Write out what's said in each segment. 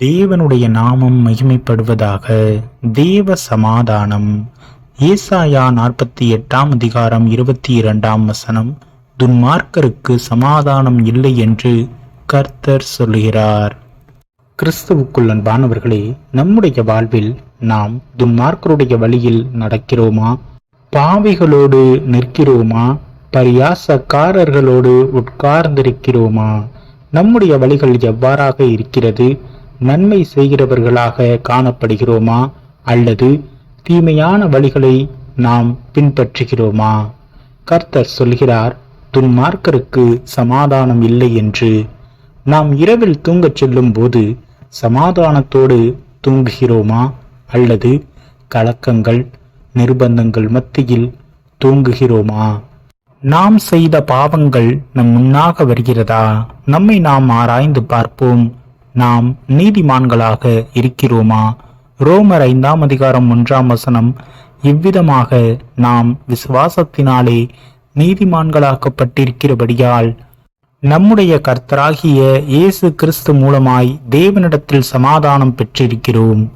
தேவனுடைய நாமம் மகிமைப்படுவதாக தேவ சமாதானம். ஏசாயா நாற்பத்தி எட்டாம் அதிகாரம் இருபத்தி இரண்டாம் வசனம். துன்மார்க்கருக்கு சமாதானம் இல்லை என்று கர்த்தர் சொல்லுகிறார். கிறிஸ்துவுக்குள் அன்பானவர்களே நம்முடைய வாழ்வில் நாம் துன்மார்க்கருடைய வழியில் நடக்கிறோமா? பாவிகளோடு நிற்கிறோமா? பரியாசக்காரர்களோடு உட்கார்ந்திருக்கிறோமா? நம்முடைய வழிகள் எவ்வாறாக இருக்கிறது? நன்மை செய்கிறவர்களாக காணப்படுகிறோமா? அல்லது தீமையான வழிகளை நாம் பின்பற்றுகிறோமா? கர்த்தர் சொல்கிறார் துன்மார்க்கருக்கு சமாதானம் இல்லை என்று. நாம் இரவில் தூங்கச் செல்லும் போது சமாதானத்தோடு தூங்குகிறோமா? அல்லது கலக்கங்கள் நிர்பந்தங்கள் மத்தியில் தூங்குகிறோமா? நாம் செய்த பாவங்கள் நம் முன்னாக வருகிறதா? நம்மை நாம் ஆராய்ந்து பார்ப்போம். நாம் நீதிமான்களாக இருக்கிறோமா? ரோமர் ஐந்தாம் அதிகாரம் ஒன்றாம் வசனம். இவ்விதமாக நாம் விசுவாசத்தினாலே நீதிமான்களாக்கப்பட்டிருக்கிறபடியால் நம்முடைய கர்த்தராகிய இயேசு கிறிஸ்து மூலமாய் தேவனிடத்தில் சமாதானம் பெற்றிருக்கிறோம்.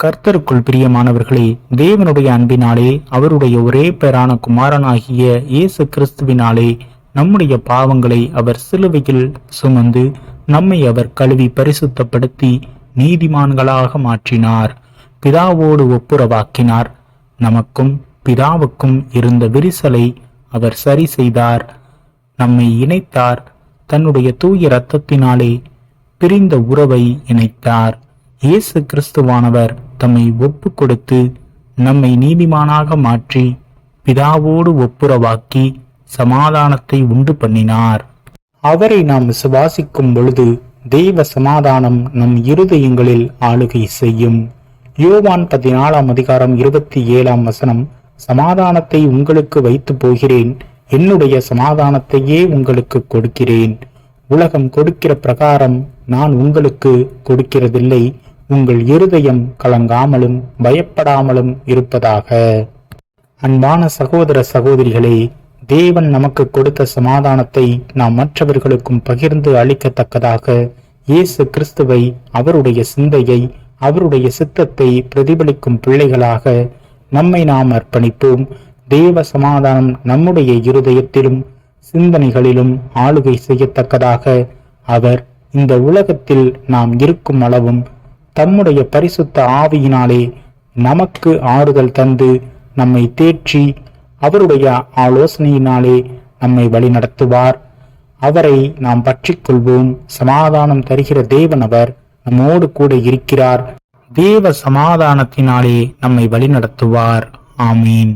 கர்த்தருக்குள் பிரியமானவர்களே தேவனுடைய அன்பினாலே அவருடைய ஒரே பேரான குமாரனாகிய இயேசு கிறிஸ்துவினாலே நம்முடைய பாவங்களை அவர் சிலுவையில் சுமந்து நம்மை அவர் கழுவி பரிசுத்தப்படுத்தி நீதிமான்களாக மாற்றினார். பிதாவோடு ஒப்புரவாக்கினார். நமக்கும் பிதாவுக்கும் இருந்த விரிசலை அவர் சரி செய்தார். நம்மை இணைத்தார். தன்னுடைய தூய இரத்தத்தினாலே பிரிந்த உறவை இணைத்தார். இயேசு கிறிஸ்துவானவர் தம்மை ஒப்பு கொடுத்து நம்மை நீதிமானாக மாற்றி பிதாவோடு ஒப்புரவாக்கி சமாதானத்தை உண்டு பண்ணினார். அவரை நாம் சுவாசிக்கும் பொழுது தெய்வ சமாதானம் நம் இருதயங்களில் ஆளுகை செய்யும். யோவான் பதினாலாம் அதிகாரம் இருபத்தி ஏழாம் வசனம் சமாதானத்தை உங்களுக்கு வைத்து போகிறேன். என்னுடைய சமாதானத்தையே உங்களுக்கு கொடுக்கிறேன். உலகம் கொடுக்கிற பிரகாரம் நான் உங்களுக்கு கொடுக்கிறதில்லை. உங்கள் இருதயம் கலங்காமலும் பயப்படாமலும் இருப்பதாக. அன்பான சகோதர சகோதரிகளே தேவன் நமக்கு கொடுத்த சமாதானத்தை நாம் மற்றவர்களுக்கும் பகிர்ந்து அளிக்கத்தக்கதாக இயேசு கிறிஸ்துவை அவருடைய சிந்தையை அவருடைய சித்தத்தை பிரதிபலிக்கும் பிள்ளைகளாக நம்மை நாம் அர்ப்பணிப்போம் தேவ சமாதானம் நம்முடைய இருதயத்திலும் சிந்தனைகளிலும் ஆளுகை செய்யத்தக்கதாக அவர் இந்த உலகத்தில் நாம் இருக்கும் அளவும் தம்முடைய பரிசுத்த ஆவியினாலே நமக்கு ஆறுதல் தந்து நம்மை தேற்றி அவருடைய ஆலோசனையினாலே நம்மை வழி நடத்துவார். அவரை நாம் பற்றிக் கொள்வோம் சமாதானம் தருகிற தேவன் அவர் நம்மோடு கூட இருக்கிறார். தேவ சமாதானத்தினாலே நம்மை வழி நடத்துவார். ஆமீன்.